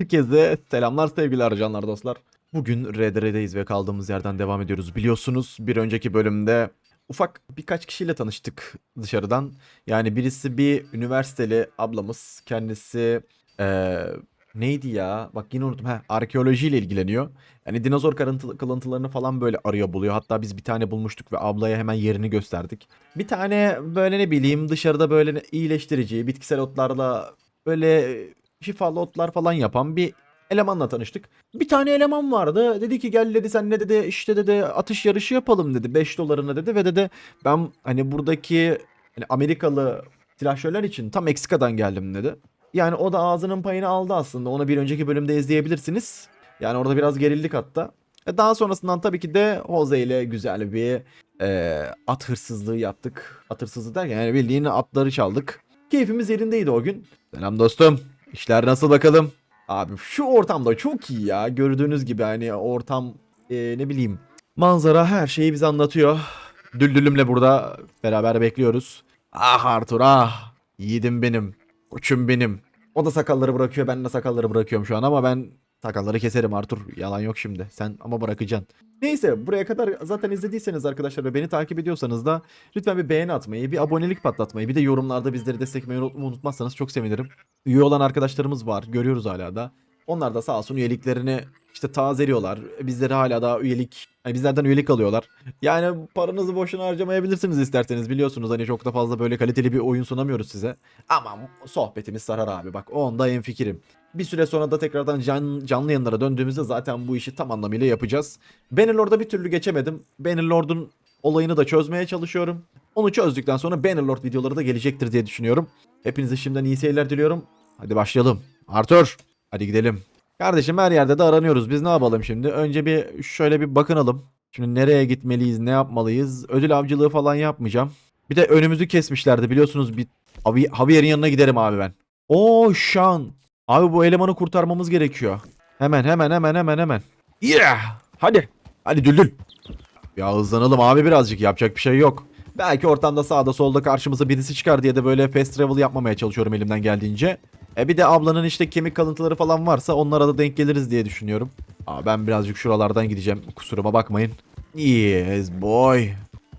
Herkese selamlar sevgili canlar dostlar. Bugün RDR'deyiz ve kaldığımız yerden devam ediyoruz. Biliyorsunuz bir önceki bölümde ufak birkaç kişiyle tanıştık dışarıdan. Yani birisi bir üniversiteli ablamız. Kendisi eee, neydi ya? Bak yine unuttum. Ha, arkeolojiyle ilgileniyor. Yani dinozor kalıntı- kalıntılarını falan böyle arıyor buluyor. Hatta biz bir tane bulmuştuk ve ablaya hemen yerini gösterdik. Bir tane böyle ne bileyim dışarıda böyle iyileştirici bitkisel otlarla böyle şifalı otlar falan yapan bir elemanla tanıştık. Bir tane eleman vardı. Dedi ki gel dedi sen ne dedi işte dedi atış yarışı yapalım dedi 5 dolarına dedi ve dedi ben hani buradaki hani Amerikalı silahşörler için tam Meksika'dan geldim dedi. Yani o da ağzının payını aldı aslında. Onu bir önceki bölümde izleyebilirsiniz. Yani orada biraz gerildik hatta. E Daha sonrasından tabii ki de Jose ile güzel bir e, at hırsızlığı yaptık. At hırsızlığı derken yani bildiğin atları çaldık. Keyfimiz yerindeydi o gün. Selam dostum. İşler nasıl bakalım? Abi şu ortamda çok iyi ya. Gördüğünüz gibi hani ortam e, ne bileyim. Manzara her şeyi bize anlatıyor. Düldülümle burada beraber bekliyoruz. Ah Arthur ah. Yiğidim benim. Koçum benim. O da sakalları bırakıyor ben de sakalları bırakıyorum şu an ama ben sakalları keserim Arthur. Yalan yok şimdi. Sen ama bırakacaksın. Neyse buraya kadar zaten izlediyseniz arkadaşlar ve beni takip ediyorsanız da lütfen bir beğeni atmayı, bir abonelik patlatmayı, bir de yorumlarda bizleri desteklemeyi unut- unutmazsanız çok sevinirim. Üye olan arkadaşlarımız var. Görüyoruz hala da. Onlar da sağ olsun üyeliklerini işte tazeliyorlar. Bizleri hala da üyelik, yani bizlerden üyelik alıyorlar. Yani paranızı boşuna harcamayabilirsiniz isterseniz. Biliyorsunuz hani çok da fazla böyle kaliteli bir oyun sunamıyoruz size. Ama sohbetimiz sarar abi bak onda en fikrim. Bir süre sonra da tekrardan can, canlı yayınlara döndüğümüzde zaten bu işi tam anlamıyla yapacağız. Bannerlord'a bir türlü geçemedim. Bannerlord'un olayını da çözmeye çalışıyorum. Onu çözdükten sonra Bannerlord videoları da gelecektir diye düşünüyorum. Hepinize şimdiden iyi seyirler diliyorum. Hadi başlayalım. Arthur hadi gidelim. Kardeşim her yerde de aranıyoruz. Biz ne yapalım şimdi? Önce bir şöyle bir bakınalım. Şimdi nereye gitmeliyiz, ne yapmalıyız? Ödül avcılığı falan yapmayacağım. Bir de önümüzü kesmişlerdi biliyorsunuz. Bir Javi- Javier'in yanına giderim abi ben. Oo Şan. Abi bu elemanı kurtarmamız gerekiyor. Hemen hemen hemen hemen hemen. Yeah! Hadi. Hadi düldül. Ya hızlanalım abi birazcık yapacak bir şey yok. Belki ortamda sağda solda karşımıza birisi çıkar diye de böyle fast travel yapmamaya çalışıyorum elimden geldiğince. E bir de ablanın işte kemik kalıntıları falan varsa onlara da denk geliriz diye düşünüyorum. Aa, ben birazcık şuralardan gideceğim kusuruma bakmayın. Yes boy.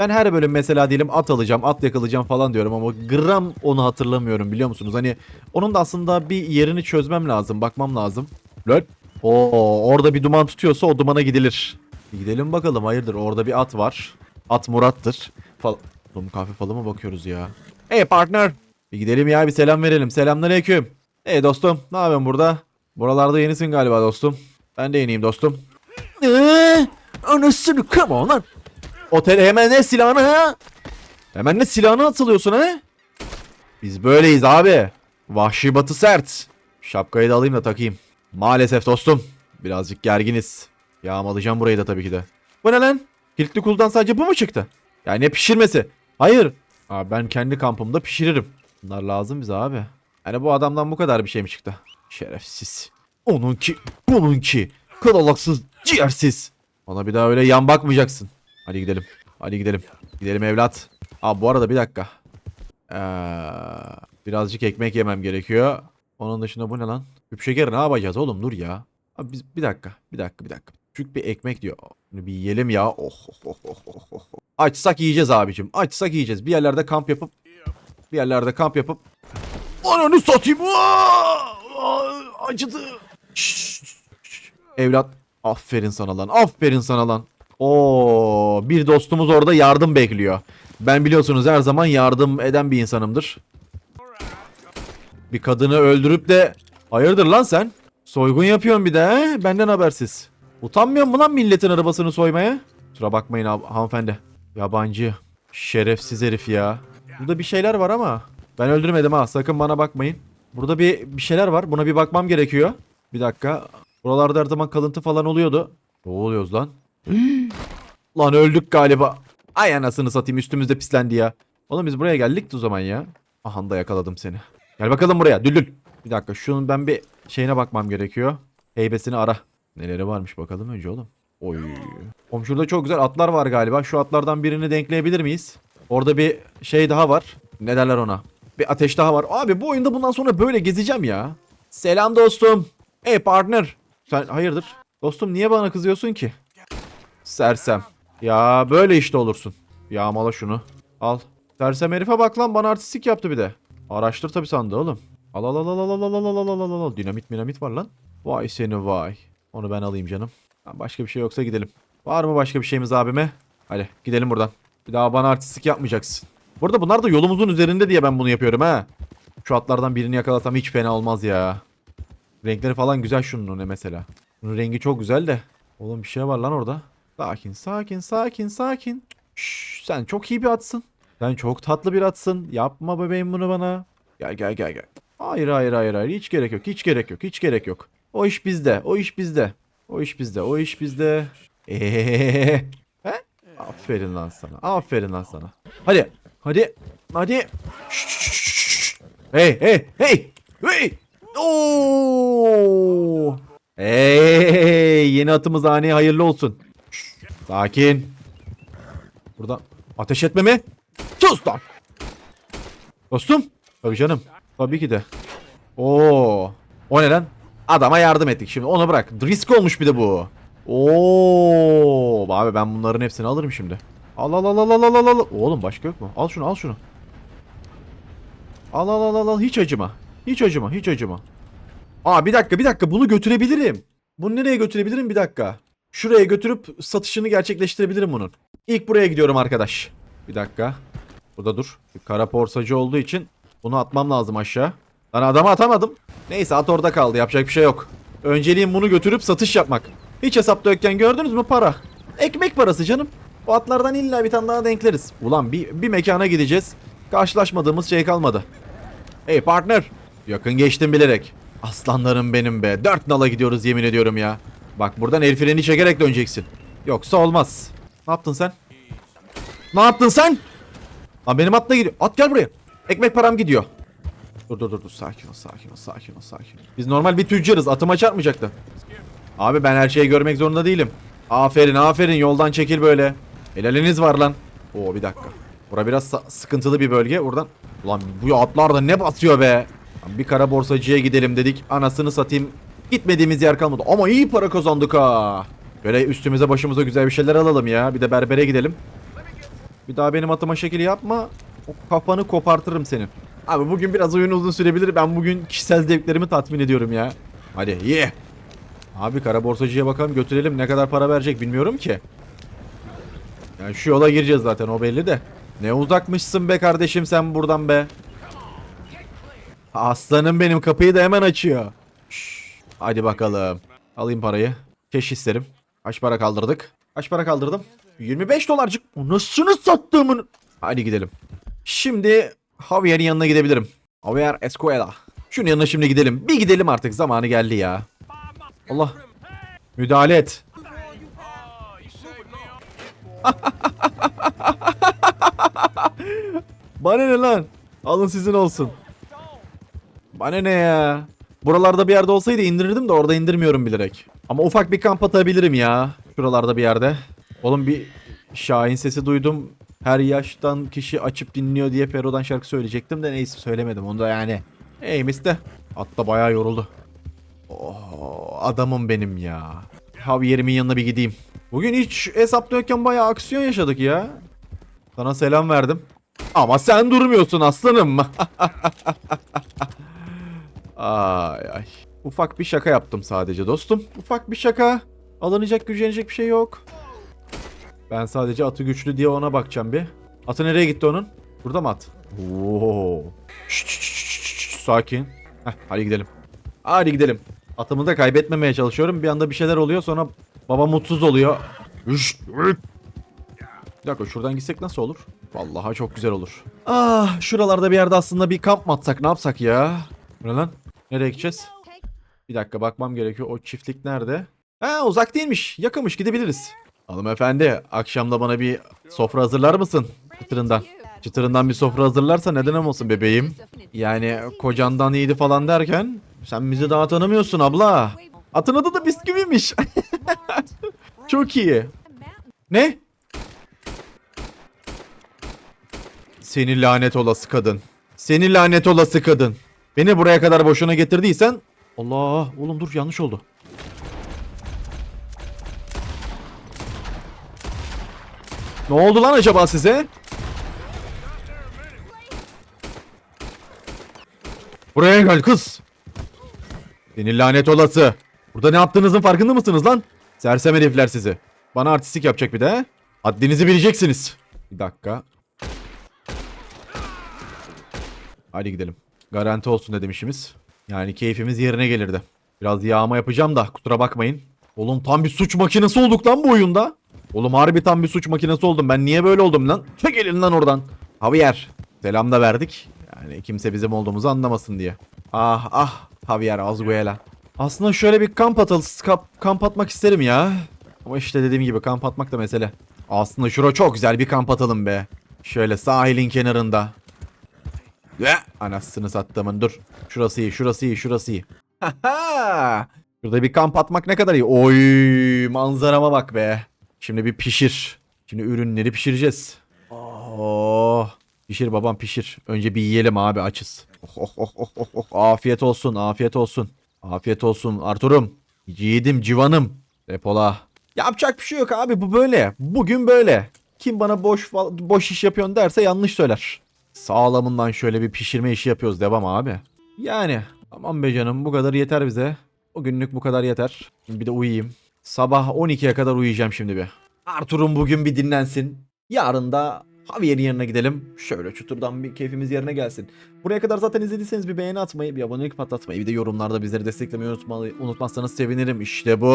Ben her bölüm mesela diyelim at alacağım, at yakalayacağım falan diyorum ama gram onu hatırlamıyorum biliyor musunuz? Hani onun da aslında bir yerini çözmem lazım, bakmam lazım. Lol. Oo, orada bir duman tutuyorsa o dumana gidilir. Gidelim bakalım hayırdır orada bir at var. At Murat'tır. Fal Oğlum kahve falı mı bakıyoruz ya? Hey partner. Bir gidelim ya bir selam verelim. Selamünaleyküm. Hey dostum ne yapıyorsun burada? Buralarda yenisin galiba dostum. Ben de yeniyim dostum. Eee, anasını come on lan. Otele hemen ne silahını ha? Hemen ne silahını atılıyorsun ha? Biz böyleyiz abi. Vahşi batı sert. Şapkayı da alayım da takayım. Maalesef dostum. Birazcık gerginiz. Yağmalayacağım burayı da tabii ki de. Bu ne lan? Kilitli kuldan sadece bu mu çıktı? Ya ne pişirmesi? Hayır. Abi ben kendi kampımda pişiririm. Bunlar lazım bize abi. Yani bu adamdan bu kadar bir şey mi çıktı? Şerefsiz. Onunki, bununki. Kralaksız, ciğersiz. Ona bir daha öyle yan bakmayacaksın. Hadi gidelim. Hadi gidelim. Gidelim evlat. Abi bu arada bir dakika. Ee, birazcık ekmek yemem gerekiyor. Onun dışında bu ne lan? Küp şeker ne yapacağız oğlum dur ya. Abi biz bir dakika. Bir dakika bir dakika. Küçük bir ekmek diyor. Bunu bir yiyelim ya. Oh, oh, oh, oh, oh, oh, oh. Açsak yiyeceğiz abicim. Açsak yiyeceğiz. Bir yerlerde kamp yapıp bir yerlerde kamp yapıp Ananı satayım. Aa! Aa, Acıdı. Şşş. Evlat aferin sana lan. Aferin sana lan. Oo, bir dostumuz orada yardım bekliyor. Ben biliyorsunuz her zaman yardım eden bir insanımdır. Bir kadını öldürüp de hayırdır lan sen? Soygun yapıyorsun bir de he? Benden habersiz. Utanmıyor mu lan milletin arabasını soymaya? Kusura bakmayın hanımefendi. Yabancı. Şerefsiz herif ya. Burada bir şeyler var ama. Ben öldürmedim ha sakın bana bakmayın. Burada bir, bir şeyler var buna bir bakmam gerekiyor. Bir dakika. Buralarda her zaman kalıntı falan oluyordu. Ne oluyoruz lan? Lan öldük galiba. Ay anasını satayım üstümüzde pislendi ya. Oğlum biz buraya geldik o zaman ya. Aha da yakaladım seni. Gel bakalım buraya düldül. Bir dakika şunun ben bir şeyine bakmam gerekiyor. Heybesini ara. Neleri varmış bakalım önce oğlum. Oy. Oğlum çok güzel atlar var galiba. Şu atlardan birini denkleyebilir miyiz? Orada bir şey daha var. Ne derler ona? Bir ateş daha var. Abi bu oyunda bundan sonra böyle gezeceğim ya. Selam dostum. Hey partner. Sen hayırdır? Dostum niye bana kızıyorsun ki? Sersem. Ya böyle işte olursun. Yağmala şunu. Al. Sersem herife bak lan bana artistik yaptı bir de. Araştır tabi sandı oğlum. Al al al al al al al al al al al al Dinamit minamit var lan. Vay seni vay. Onu ben alayım canım. Başka bir şey yoksa gidelim. Var mı başka bir şeyimiz abime? Hadi gidelim buradan. Bir daha bana artistik yapmayacaksın. Burada bunlar da yolumuzun üzerinde diye ben bunu yapıyorum ha. Şu atlardan birini yakalasam hiç fena olmaz ya. Renkleri falan güzel şunun ne mesela. Bunun rengi çok güzel de. Oğlum bir şey var lan orada. Sakin sakin sakin sakin. Şşş, sen çok iyi bir atsın. Sen çok tatlı bir atsın. Yapma bebeğim bunu bana. Gel gel gel gel. Hayır hayır hayır hayır hiç gerek yok hiç gerek yok hiç gerek yok. O iş bizde o iş bizde. O iş bizde o iş bizde. Eee. He? Aferin lan sana. Aferin lan sana. Hadi. Hadi. Hadi. Şşş. Hey hey hey. Hey. Oo. Hey, yeni atımız haneye hayırlı olsun. Sakin. Burada ateş etme mi? Sus lan. Dostum. Tabii canım. Tabii ki de. Oo. O ne lan? Adama yardım ettik şimdi. Onu bırak. Risk olmuş bir de bu. Oo. Abi ben bunların hepsini alırım şimdi. Al al al al al al. al. Oğlum başka yok mu? Al şunu al şunu. Al al al al al. Hiç acıma. Hiç acıma. Hiç acıma. Aa bir dakika bir dakika bunu götürebilirim. Bunu nereye götürebilirim bir dakika. Şuraya götürüp satışını gerçekleştirebilirim bunun. İlk buraya gidiyorum arkadaş. Bir dakika. Burada dur. Kara porsacı olduğu için bunu atmam lazım aşağı. Lan adamı atamadım. Neyse at orada kaldı yapacak bir şey yok. Önceliğim bunu götürüp satış yapmak. Hiç hesapta yokken gördünüz mü para? Ekmek parası canım. O atlardan illa bir tane daha denkleriz. Ulan bir, bir mekana gideceğiz. Karşılaşmadığımız şey kalmadı. Hey partner. Yakın geçtim bilerek. Aslanlarım benim be. Dört nala gidiyoruz yemin ediyorum ya. Bak buradan el freni çekerek döneceksin. Yoksa olmaz. Ne yaptın sen? Ne yaptın sen? Lan benim atla gidiyor. At gel buraya. Ekmek param gidiyor. Dur dur dur dur. Sakin ol sakin ol sakin ol sakin ol. Biz normal bir tüccarız. Atıma çarpmayacaktı. Abi ben her şeyi görmek zorunda değilim. Aferin aferin yoldan çekil böyle. Helaliniz var lan. Oo bir dakika. Bura biraz sıkıntılı bir bölge. Oradan. Ulan bu atlar da ne basıyor be. Bir kara borsacıya gidelim dedik. Anasını satayım. Gitmediğimiz yer kalmadı. Ama iyi para kazandık ha. Böyle üstümüze başımıza güzel bir şeyler alalım ya. Bir de berbere gidelim. Bir daha benim atıma şekil yapma. O kafanı kopartırım senin. Abi bugün biraz oyun uzun sürebilir. Ben bugün kişisel zevklerimi tatmin ediyorum ya. Hadi ye. Abi kara borsacıya bakalım götürelim. Ne kadar para verecek bilmiyorum ki. Yani şu yola gireceğiz zaten o belli de. Ne uzakmışsın be kardeşim sen buradan be. Aslanım benim kapıyı da hemen açıyor. Hadi bakalım. Alayım parayı. Keş isterim. Kaç para kaldırdık? Kaç para kaldırdım? 25 dolarcık. Anasını sattığımın. Hadi gidelim. Şimdi Javier'in yanına gidebilirim. Javier Escuela. Şunun yanına şimdi gidelim. Bir gidelim artık zamanı geldi ya. Allah. Müdahale et. Bana ne lan? Alın sizin olsun. Bana ne ya? Buralarda bir yerde olsaydı indirirdim de orada indirmiyorum bilerek. Ama ufak bir kamp atabilirim ya. Şuralarda bir yerde. Oğlum bir Şahin sesi duydum. Her yaştan kişi açıp dinliyor diye Fero'dan şarkı söyleyecektim de neyse söylemedim. Onu da yani. Eymiş de. Hatta bayağı yoruldu. Oh, adamım benim ya. Javier'imin yanına bir gideyim. Bugün hiç hesapta yokken bayağı aksiyon yaşadık ya. Sana selam verdim. Ama sen durmuyorsun aslanım. ay ay. Ufak bir şaka yaptım sadece dostum. Ufak bir şaka. Alınacak gücenecek bir şey yok. Ben sadece atı güçlü diye ona bakacağım bir. Atı nereye gitti onun? Burada mı at? Oo. Sakin. Heh, hadi gidelim. Hadi gidelim. Atımı da kaybetmemeye çalışıyorum. Bir anda bir şeyler oluyor sonra baba mutsuz oluyor. Üş. Bir dakika şuradan gitsek nasıl olur? Vallahi çok güzel olur. Ah şuralarda bir yerde aslında bir kamp mı atsak ne yapsak ya? Ne lan? Nereye gideceğiz? Bir dakika bakmam gerekiyor. O çiftlik nerede? Ha uzak değilmiş. Yakınmış gidebiliriz. Hanımefendi akşamda bana bir sofra hazırlar mısın? Çıtırından. Çıtırından bir sofra hazırlarsa neden olmasın bebeğim? Yani kocandan iyiydi falan derken sen bizi daha tanımıyorsun abla. Atın adı da bisküviymiş. Çok iyi. Ne? Seni lanet olası kadın. Seni lanet olası kadın. Beni buraya kadar boşuna getirdiysen Allah oğlum dur yanlış oldu. Ne oldu lan acaba size? Buraya gel kız. Senin lanet olası. Burada ne yaptığınızın farkında mısınız lan? Sersem herifler sizi. Bana artistik yapacak bir de? Haddinizi bileceksiniz. Bir dakika. Hadi gidelim. Garanti olsun dedim işimiz. Yani keyfimiz yerine gelirdi. Biraz yağma yapacağım da kusura bakmayın. Oğlum tam bir suç makinesi olduk lan bu oyunda. Oğlum harbi tam bir suç makinesi oldum. Ben niye böyle oldum lan? Çek elini lan oradan. Javier. Selam da verdik. Yani kimse bizim olduğumuzu anlamasın diye. Ah ah Javier Azuela. Aslında şöyle bir kamp atal kamp, kamp atmak isterim ya. Ama işte dediğim gibi kamp atmak da mesele. Aslında şura çok güzel bir kamp atalım be. Şöyle sahilin kenarında. Ve anasını sattımın dur. Şurası iyi, şurası iyi, şurası iyi. Şurada bir kamp atmak ne kadar iyi. Oy manzarama bak be. Şimdi bir pişir. Şimdi ürünleri pişireceğiz. Oh. Pişir babam pişir. Önce bir yiyelim abi açız. Oh, oh, oh, oh, oh, oh. Afiyet olsun, afiyet olsun. Afiyet olsun Arturum. Yiğidim, civanım. Depola. Yapacak bir şey yok abi bu böyle. Bugün böyle. Kim bana boş boş iş yapıyorsun derse yanlış söyler. Sağlamından şöyle bir pişirme işi yapıyoruz devam abi. Yani aman be canım bu kadar yeter bize. O günlük bu kadar yeter. Bir de uyuyayım. Sabah 12'ye kadar uyuyacağım şimdi bir. Artur'un bugün bir dinlensin. Yarın da Javier'in yanına gidelim. Şöyle çuturdan bir keyfimiz yerine gelsin. Buraya kadar zaten izlediyseniz bir beğeni atmayı, bir abonelik patlatmayı, bir de yorumlarda bizleri desteklemeyi unutma- unutmazsanız sevinirim. İşte bu.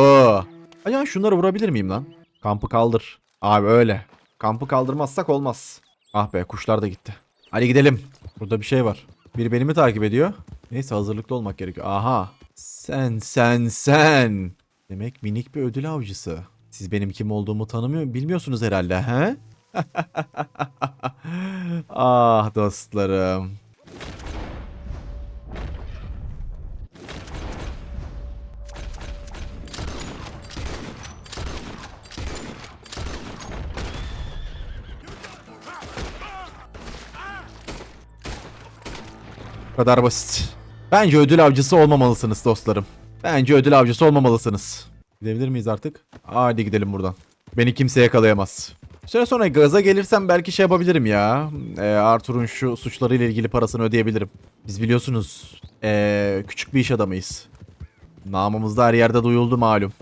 Acaba şunları vurabilir miyim lan? Kampı kaldır. Abi öyle. Kampı kaldırmazsak olmaz. Ah be kuşlar da gitti. Hadi gidelim. Burada bir şey var. Biri beni mi takip ediyor? Neyse hazırlıklı olmak gerekiyor. Aha. Sen sen sen. Demek minik bir ödül avcısı. Siz benim kim olduğumu tanımıyor, bilmiyorsunuz herhalde he? ah dostlarım. Kadar basit. Bence ödül avcısı olmamalısınız dostlarım. Bence ödül avcısı olmamalısınız. Gidebilir miyiz artık? Hadi gidelim buradan. Beni kimse yakalayamaz. Bir süre sonra gaza gelirsem belki şey yapabilirim ya. Ee, Arthur'un şu suçlarıyla ilgili parasını ödeyebilirim. Biz biliyorsunuz ee, küçük bir iş adamıyız. Namımız da her yerde duyuldu malum.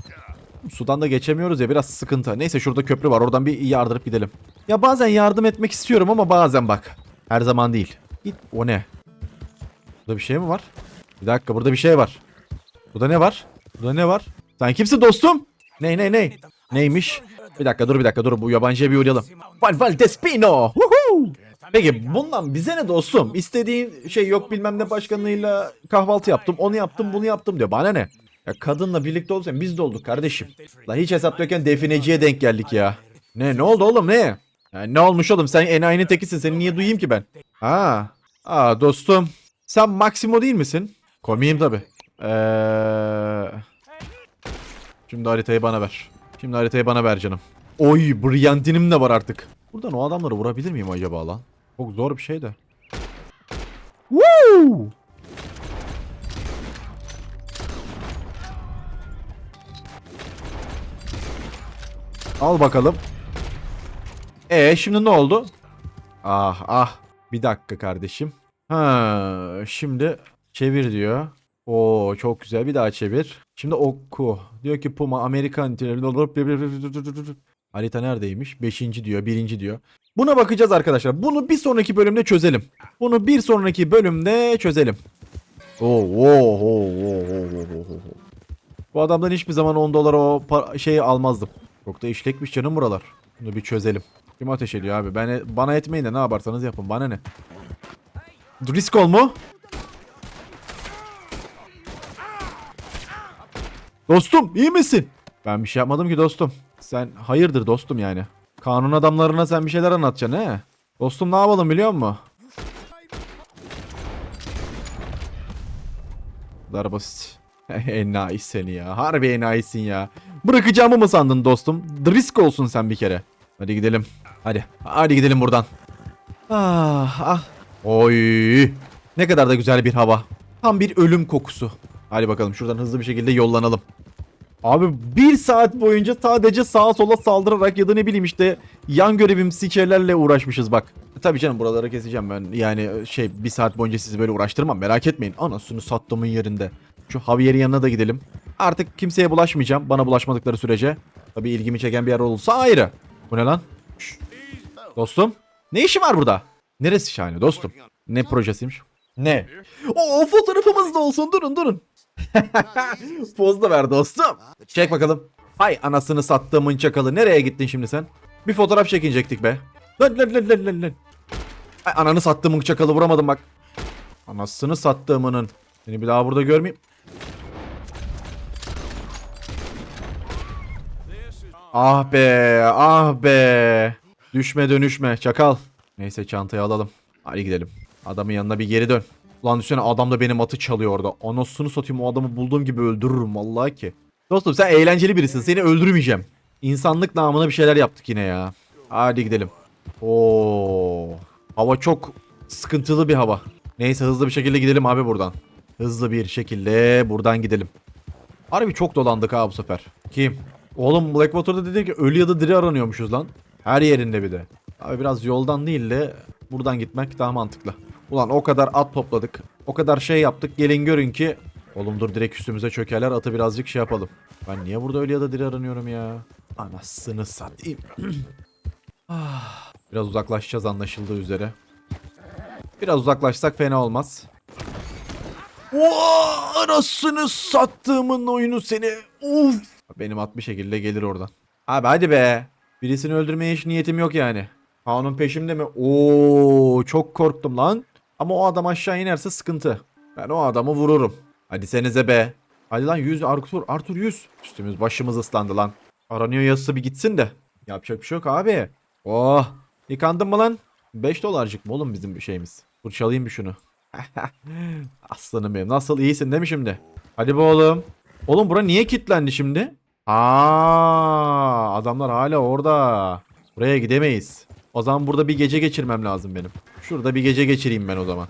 Sudan da geçemiyoruz ya biraz sıkıntı. Neyse şurada köprü var oradan bir yardırıp gidelim. Ya bazen yardım etmek istiyorum ama bazen bak. Her zaman değil. Git o ne? Burada bir şey mi var? Bir dakika burada bir şey var. Burada ne var? Burada ne var? Sen kimsin dostum? Ney ney ney? Neymiş? Bir dakika dur bir dakika dur bu yabancıya bir uğrayalım. Val Val Despino. Woohoo! Peki bundan bize ne dostum? İstediğin şey yok bilmem ne başkanıyla kahvaltı yaptım, onu yaptım, bunu yaptım diyor. Bana ne? Ya kadınla birlikte olursan biz de olduk kardeşim. La hiç hesap yokken defineciye denk geldik ya. Ne ne oldu oğlum ne? Ya ne olmuş oğlum sen enayinin tekisin seni niye duyayım ki ben? Ha. Aa dostum. Sen Maximo değil misin? Komiyim tabi. Eee... Şimdi haritayı bana ver. Şimdi haritayı bana ver canım. Oy brilyantinim de var artık. Buradan o adamları vurabilir miyim acaba lan? Çok zor bir şey de. Woo! Al bakalım. E şimdi ne oldu? Ah ah. Bir dakika kardeşim. Ha şimdi çevir diyor. Oo çok güzel bir daha çevir. Şimdi oku. Diyor ki Puma Amerikan Harita neredeymiş? Beşinci diyor, birinci diyor. Buna bakacağız arkadaşlar. Bunu bir sonraki bölümde çözelim. Bunu bir sonraki bölümde çözelim. Oo, oo, oo, oo, oo. Bu adamdan hiçbir zaman 10 dolara o şeyi almazdım. Çok da işlekmiş canım buralar. Bunu bir çözelim. Kim ateş ediyor abi? Ben bana etmeyin de ne yaparsanız yapın. Bana ne? Driscoll mu? Dostum iyi misin? Ben bir şey yapmadım ki dostum. Sen hayırdır dostum yani. Kanun adamlarına sen bir şeyler anlatacaksın he? Dostum ne yapalım biliyor musun? Kadar basit. enayi seni ya. Harbi enayisin ya. Bırakacağımı mı sandın dostum? Risk olsun sen bir kere. Hadi gidelim. Hadi. Hadi gidelim buradan. Ah ah. Oy. Ne kadar da güzel bir hava. Tam bir ölüm kokusu. Hadi bakalım şuradan hızlı bir şekilde yollanalım. Abi bir saat boyunca sadece sağa sola saldırarak ya da ne bileyim işte yan görevim sikerlerle uğraşmışız bak. Tabii canım buraları keseceğim ben. Yani şey bir saat boyunca sizi böyle uğraştırmam merak etmeyin. Anasını sattığımın yerinde. Şu Javier'in yanına da gidelim. Artık kimseye bulaşmayacağım bana bulaşmadıkları sürece. Tabii ilgimi çeken bir yer olursa ayrı. Bu ne lan? Şşş. Dostum ne işi var burada? Neresi şahane dostum? Ne projesiymiş? Ne? O fotoğrafımız da olsun durun durun. Poz da ver dostum. Çek bakalım. Hay anasını sattığımın çakalı. Nereye gittin şimdi sen? Bir fotoğraf çekinecektik be. Lan lan lan lan lan lan. Ay ananı sattığımın çakalı vuramadım bak. Anasını sattığımının. Seni bir daha burada görmeyeyim. Ah be ah be. Düşme dönüşme çakal. Neyse çantayı alalım. Hadi gidelim. Adamın yanına bir geri dön. Ulan düşünsene adam da benim atı çalıyor orada. Anasını satayım o adamı bulduğum gibi öldürürüm vallahi ki. Dostum sen eğlenceli birisin. Seni öldürmeyeceğim. İnsanlık namına bir şeyler yaptık yine ya. Hadi gidelim. Oo. Hava çok sıkıntılı bir hava. Neyse hızlı bir şekilde gidelim abi buradan. Hızlı bir şekilde buradan gidelim. Harbi çok dolandık ha bu sefer. Kim? Oğlum Blackwater'da dedi ki ölü ya da diri aranıyormuşuz lan. Her yerinde bir de. Abi biraz yoldan değil de buradan gitmek daha mantıklı. Ulan o kadar at topladık. O kadar şey yaptık. Gelin görün ki. Oğlum dur direkt üstümüze çökerler. Atı birazcık şey yapalım. Ben niye burada ölü ya da diri aranıyorum ya? Anasını satayım. Ah, Biraz uzaklaşacağız anlaşıldığı üzere. Biraz uzaklaşsak fena olmaz. Oo, anasını sattığımın oyunu seni. Uf. Benim at bir şekilde gelir oradan. Abi hadi be. Birisini öldürmeye hiç niyetim yok yani. Kanun peşimde mi? Oo çok korktum lan. Ama o adam aşağı inerse sıkıntı. Ben o adamı vururum. Hadi senize be. Hadi lan 100 Arthur. Arthur 100. Üstümüz başımız ıslandı lan. Aranıyor yazısı bir gitsin de. Yapacak bir şey yok abi. Oh. Yıkandın mı lan? 5 dolarcık mı oğlum bizim bir şeyimiz? Fırçalayayım bir şunu. Aslanım benim. Nasıl iyisin değil mi şimdi? Hadi be oğlum. Oğlum bura niye kilitlendi şimdi? Aa, adamlar hala orada. Buraya gidemeyiz. O zaman burada bir gece geçirmem lazım benim. Şurada bir gece geçireyim ben o zaman.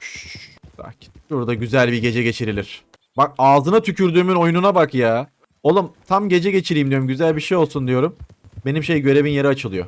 Şşş, sakin. Şurada güzel bir gece geçirilir. Bak ağzına tükürdüğümün oyununa bak ya. Oğlum tam gece geçireyim diyorum. Güzel bir şey olsun diyorum. Benim şey görevin yeri açılıyor.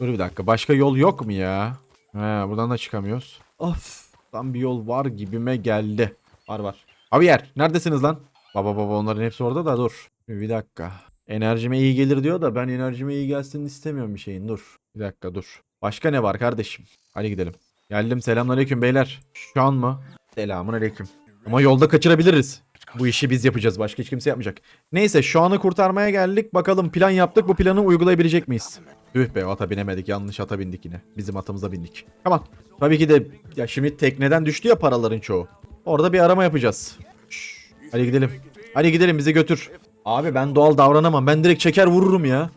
Dur bir dakika. Başka yol yok mu ya? He, buradan da çıkamıyoruz. Of. Tam bir yol var gibime geldi. Var var. Abi yer. Neredesiniz lan? Baba baba onların hepsi orada da dur. Bir dakika. Enerjime iyi gelir diyor da ben enerjime iyi gelsin istemiyorum bir şeyin. Dur. Bir dakika dur. Başka ne var kardeşim? Hadi gidelim. Geldim selamünaleyküm beyler. Şu an mı? Selamun aleyküm. Ama yolda kaçırabiliriz. Bu işi biz yapacağız. Başka hiç kimse yapmayacak. Neyse şu anı kurtarmaya geldik. Bakalım plan yaptık. Bu planı uygulayabilecek miyiz? Tüh be ata binemedik. Yanlış ata bindik yine. Bizim atımıza bindik. Tamam. Tabii ki de ya şimdi tekneden düştü ya paraların çoğu. Orada bir arama yapacağız. Şşş. Hadi gidelim. Hadi gidelim bizi götür. Abi ben doğal davranamam. Ben direkt çeker vururum ya.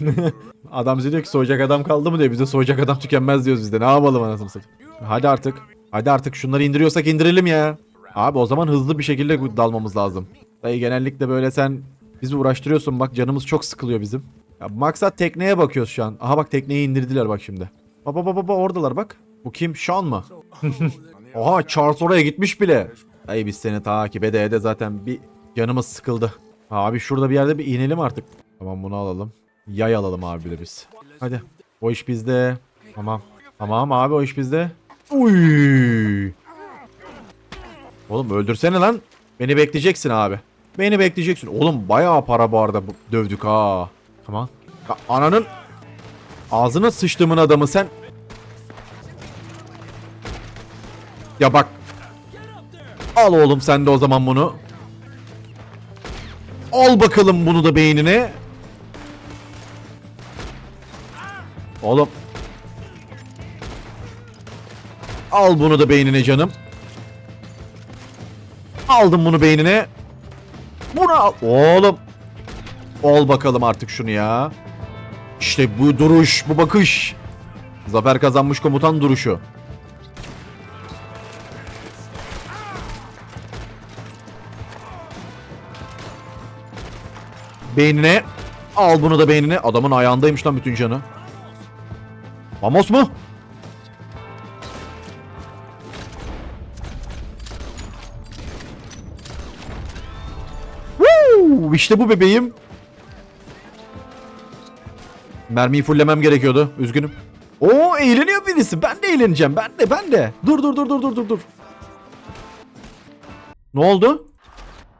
adam bize diyor ki soyacak adam kaldı mı diyor. Bize soyacak adam tükenmez diyoruz biz de. Ne yapalım anasını satayım. Hadi artık. Hadi artık şunları indiriyorsak indirelim ya. Abi o zaman hızlı bir şekilde dalmamız lazım. Dayı genellikle böyle sen bizi uğraştırıyorsun. Bak canımız çok sıkılıyor bizim. Ya maksat tekneye bakıyoruz şu an. Aha bak tekneyi indirdiler bak şimdi. Baba baba baba oradalar bak. Bu kim? Sean mı? Oha Charles oraya gitmiş bile. Dayı biz seni takip ede ede zaten bir canımız sıkıldı. Abi şurada bir yerde bir inelim artık. Tamam bunu alalım. Yay alalım abi de biz. Hadi. O iş bizde. Tamam. Tamam abi o iş bizde. Uy. Oğlum öldürsene lan. Beni bekleyeceksin abi. Beni bekleyeceksin. Oğlum bayağı para bu arada dövdük ha. Tamam. Ya ananın ağzına sıçtığımın adamı sen. Ya bak. Al oğlum sen de o zaman bunu. Al bakalım bunu da beynine. Oğlum. Al bunu da beynine canım. Aldım bunu beynine. Bunu al. Oğlum. Ol bakalım artık şunu ya. İşte bu duruş, bu bakış. Zafer kazanmış komutan duruşu. Beynine. Al bunu da beynine. Adamın ayağındaymış lan bütün canı. Vamos mu? Woo! İşte bu bebeğim. Mermiyi fullemem gerekiyordu. Üzgünüm. Oo eğleniyor birisi. Ben de eğleneceğim. Ben de ben de. Dur dur dur dur dur dur dur. Ne oldu?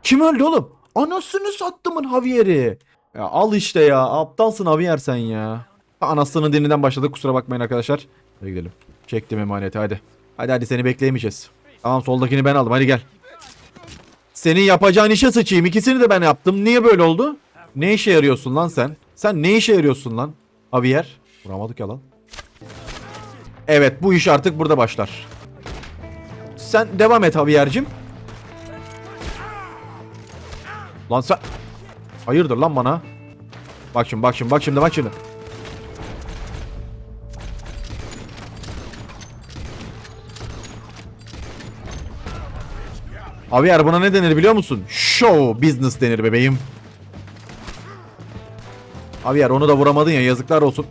Kim öldü oğlum? Anasını sattımın Javier'i. Ya al işte ya. Aptalsın Javier sen ya. Anasının dininden başladık. Kusura bakmayın arkadaşlar. Hadi gidelim. Çektim emaneti hadi. Hadi hadi seni bekleyemeyeceğiz. Tamam soldakini ben aldım. Hadi gel. Senin yapacağın işe sıçayım. İkisini de ben yaptım. Niye böyle oldu? Ne işe yarıyorsun lan sen? Sen ne işe yarıyorsun lan? Javier. Vuramadık ya lan. Evet bu iş artık burada başlar. Sen devam et Javier'cim. Lan sen... Hayırdır lan bana? Bak şimdi bak şimdi bak şimdi bak şimdi. Javier buna ne denir biliyor musun? Show business denir bebeğim. Javier onu da vuramadın ya yazıklar olsun.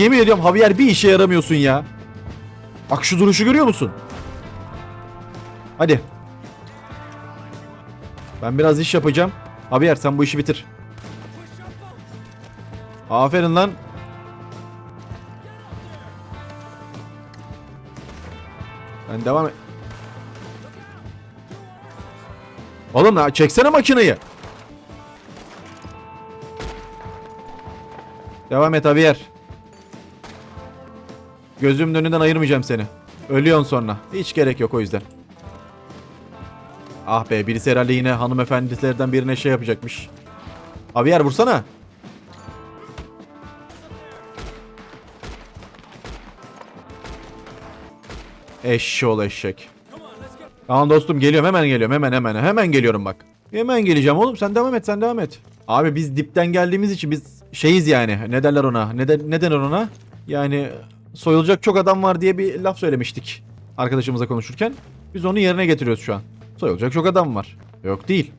Yemin ediyorum Javier bir işe yaramıyorsun ya. Bak şu duruşu görüyor musun? Hadi. Ben biraz iş yapacağım. Javier sen bu işi bitir. Aferin lan. Sen devam et. Oğlum ya çeksene makineyi. Devam et Javier. Gözümün önünden ayırmayacağım seni. Ölüyorsun sonra. Hiç gerek yok o yüzden. Ah be birisi herhalde yine hanımefendilerden birine şey yapacakmış. Javier vursana. Eşşoğlu eşek. Tamam dostum geliyorum hemen geliyorum hemen hemen hemen geliyorum bak. Hemen geleceğim oğlum sen devam et sen devam et. Abi biz dipten geldiğimiz için biz şeyiz yani ne derler ona ne, de, ne denir ona? Yani soyulacak çok adam var diye bir laf söylemiştik arkadaşımızla konuşurken. Biz onu yerine getiriyoruz şu an. Soyulacak çok adam var. Yok değil.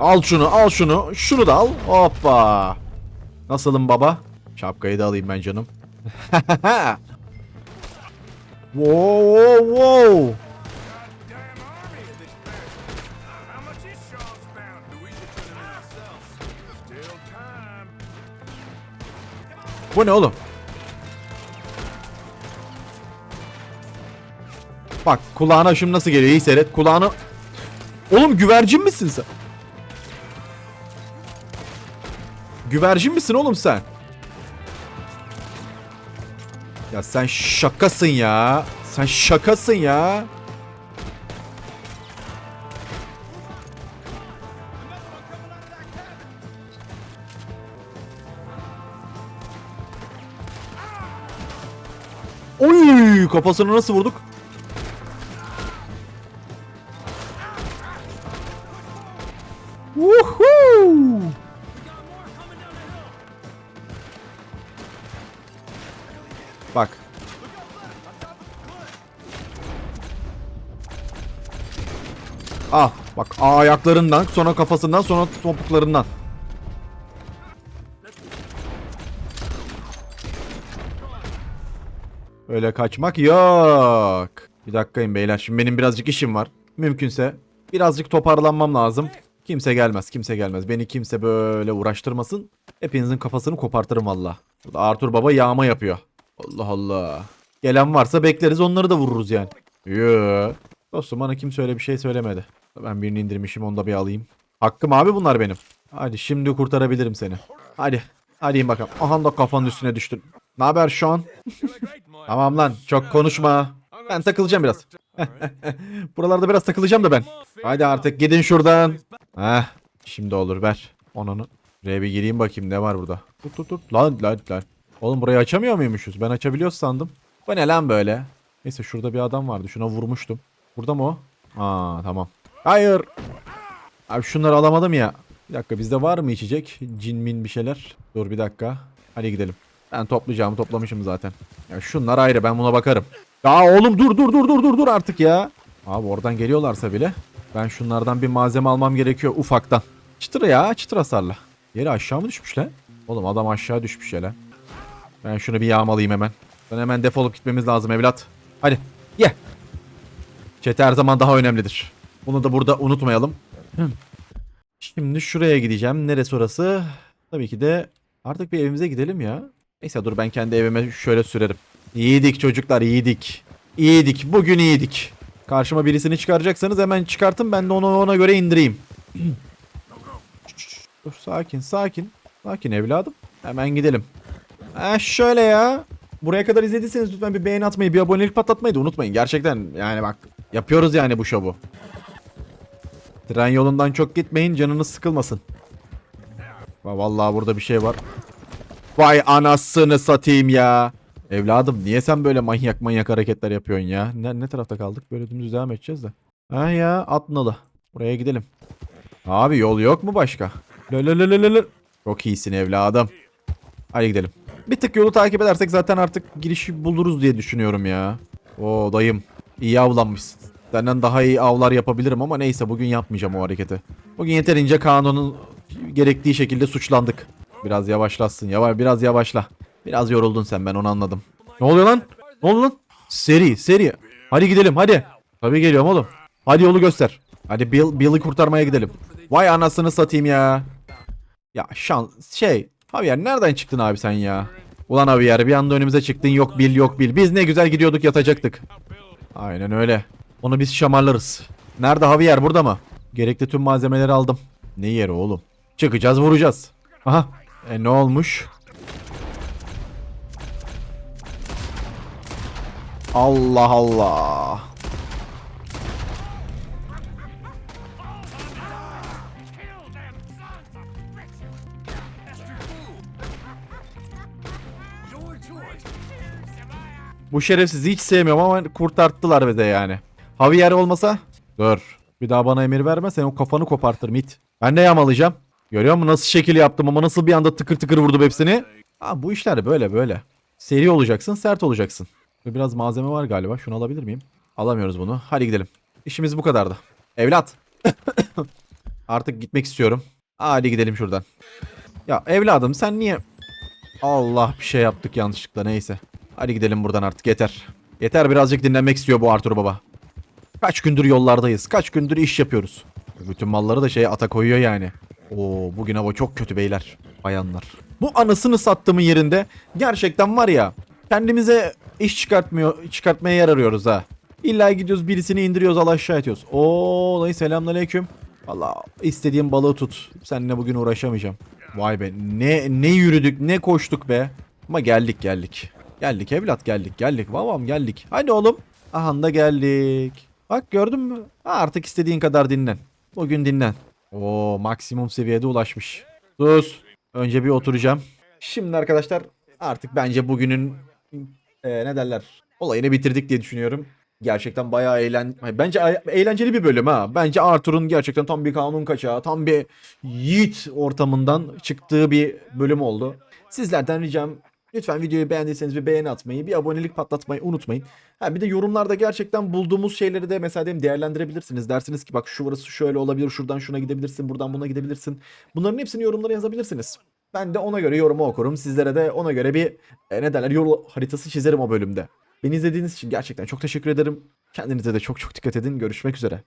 Al şunu al şunu şunu da al. Hoppa. Nasılım baba? Şapkayı da alayım ben canım. wow wow wow. Bu ne oğlum? Bak kulağına şimdi nasıl geliyor iyi seyret. Kulağına... Oğlum güvercin misin sen? Güvercin misin oğlum sen? Ya sen şakasın ya. Sen şakasın ya. Kafasını nasıl vurduk? Woohoo! Bak. Ah bak ayaklarından sonra kafasından sonra topuklarından. Öyle kaçmak yok. Bir dakikayım beyler. Şimdi benim birazcık işim var. Mümkünse birazcık toparlanmam lazım. Kimse gelmez, kimse gelmez. Beni kimse böyle uğraştırmasın. Hepinizin kafasını kopartırım valla. Burada Arthur Baba yağma yapıyor. Allah Allah. Gelen varsa bekleriz onları da vururuz yani. Yoo. Dostum bana kimse öyle bir şey söylemedi. Ben birini indirmişim onu da bir alayım. Hakkım abi bunlar benim. Hadi şimdi kurtarabilirim seni. Hadi. Hadi bakalım. Aha da kafanın üstüne düştün. Ne haber şu an? Tamam lan çok konuşma. Ben takılacağım biraz. Buralarda biraz takılacağım da ben. Hadi artık gidin şuradan. Heh. Şimdi olur ver. Onunu. Buraya bir gireyim bakayım ne var burada. Tut tut tut. Lan lan lan. Oğlum burayı açamıyor muymuşuz? Ben açabiliyoruz sandım. Bu ne lan böyle? Neyse şurada bir adam vardı. Şuna vurmuştum. Burada mı o? Aa tamam. Hayır. Abi şunları alamadım ya. Bir dakika bizde var mı içecek? Cin min bir şeyler. Dur bir dakika. Hadi gidelim. Ben toplayacağımı toplamışım zaten. Ya şunlar ayrı ben buna bakarım. Ya oğlum dur dur dur dur dur dur artık ya. Abi oradan geliyorlarsa bile Ben şunlardan bir malzeme almam gerekiyor ufaktan. Çıtır ya çıtır hasarla. Yeri aşağı mı düşmüş lan? Oğlum adam aşağı düşmüş ya lan. Ben şunu bir yağmalayayım hemen. Ben hemen defolup gitmemiz lazım evlat. Hadi ye. Çete her zaman daha önemlidir. Bunu da burada unutmayalım. Şimdi şuraya gideceğim. Neresi orası? Tabii ki de artık bir evimize gidelim ya. Neyse dur ben kendi evime şöyle sürerim. İyiydik çocuklar iyiydik. İyiydik bugün iyiydik. Karşıma birisini çıkaracaksanız hemen çıkartın ben de onu ona göre indireyim. dur sakin sakin. Sakin evladım. Hemen gidelim. Ha şöyle ya. Buraya kadar izlediyseniz lütfen bir beğeni atmayı, bir abonelik patlatmayı da unutmayın. Gerçekten yani bak yapıyoruz yani bu şovu. Tren yolundan çok gitmeyin canınız sıkılmasın. Va- Vallahi burada bir şey var. Vay anasını satayım ya. Evladım niye sen böyle manyak manyak hareketler yapıyorsun ya? Ne, ne tarafta kaldık? Böyle dümdüz devam edeceğiz de. Ha ya Atnalı. Buraya gidelim. Abi yol yok mu başka? Lölölölölö. Çok iyisin evladım. Hadi gidelim. Bir tık yolu takip edersek zaten artık girişi buluruz diye düşünüyorum ya. Oo dayım. iyi avlanmışsın. Senden daha iyi avlar yapabilirim ama neyse bugün yapmayacağım o hareketi. Bugün yeterince kanunun gerektiği şekilde suçlandık. Biraz yavaşlatsın. Yavaş biraz yavaşla. Biraz yoruldun sen ben onu anladım. Ne oluyor lan? Ne oldu lan? Seri seri. Hadi gidelim hadi. Tabii geliyorum oğlum. Hadi yolu göster. Hadi Bill, Bill'i kurtarmaya gidelim. Vay anasını satayım ya. Ya şans şey. Javier nereden çıktın abi sen ya? Ulan Javier bir anda önümüze çıktın yok Bill yok Bill. Biz ne güzel gidiyorduk yatacaktık. Aynen öyle. Onu biz şamarlarız. Nerede Javier burada mı? Gerekli tüm malzemeleri aldım. Ne yeri oğlum? Çıkacağız vuracağız. Aha. E ne olmuş? Allah Allah. Bu şerefsizi hiç sevmiyorum ama kurtarttılar bize yani. Javier olmasa dur. Bir daha bana emir verme sen o kafanı kopartırım it. Ben de yağmalayacağım. Görüyor musun nasıl şekil yaptım ama nasıl bir anda tıkır tıkır vurdum hepsini. Ha bu işler böyle böyle. Seri olacaksın sert olacaksın. Biraz malzeme var galiba şunu alabilir miyim? Alamıyoruz bunu. Hadi gidelim. İşimiz bu kadardı. Evlat. Artık gitmek istiyorum. Hadi gidelim şuradan. Ya evladım sen niye... Allah bir şey yaptık yanlışlıkla neyse. Hadi gidelim buradan artık yeter. Yeter birazcık dinlenmek istiyor bu Artur baba. Kaç gündür yollardayız. Kaç gündür iş yapıyoruz. Bütün malları da şeye ata koyuyor yani. Oo bugün hava çok kötü beyler. Bayanlar. Bu anasını sattığımın yerinde gerçekten var ya kendimize iş çıkartmıyor çıkartmaya yer arıyoruz ha. İlla gidiyoruz birisini indiriyoruz al aşağı etiyoruz. Oo dayı selamünaleyküm. Valla istediğim balığı tut. Seninle bugün uğraşamayacağım. Vay be ne ne yürüdük ne koştuk be. Ama geldik geldik. Geldik evlat geldik geldik. Babam geldik. Hadi oğlum. Aha da geldik. Bak gördün mü? Artık istediğin kadar dinlen. Bugün dinlen. Oo maksimum seviyede ulaşmış. Sus. Önce bir oturacağım. Şimdi arkadaşlar artık bence bugünün e, ne derler olayını bitirdik diye düşünüyorum. Gerçekten bayağı eğlen bence eğlenceli bir bölüm ha. Bence Arthur'un gerçekten tam bir kanun kaçağı, tam bir yiğit ortamından çıktığı bir bölüm oldu. Sizlerden ricam lütfen videoyu beğendiyseniz bir beğeni atmayı, bir abonelik patlatmayı unutmayın. Ha bir de yorumlarda gerçekten bulduğumuz şeyleri de mesela diyelim değerlendirebilirsiniz. Dersiniz ki bak şu burası şöyle olabilir, şuradan şuna gidebilirsin, buradan buna gidebilirsin. Bunların hepsini yorumlara yazabilirsiniz. Ben de ona göre yorumu okurum. Sizlere de ona göre bir e, ne derler yol haritası çizerim o bölümde. Beni izlediğiniz için gerçekten çok teşekkür ederim. Kendinize de çok çok dikkat edin. Görüşmek üzere.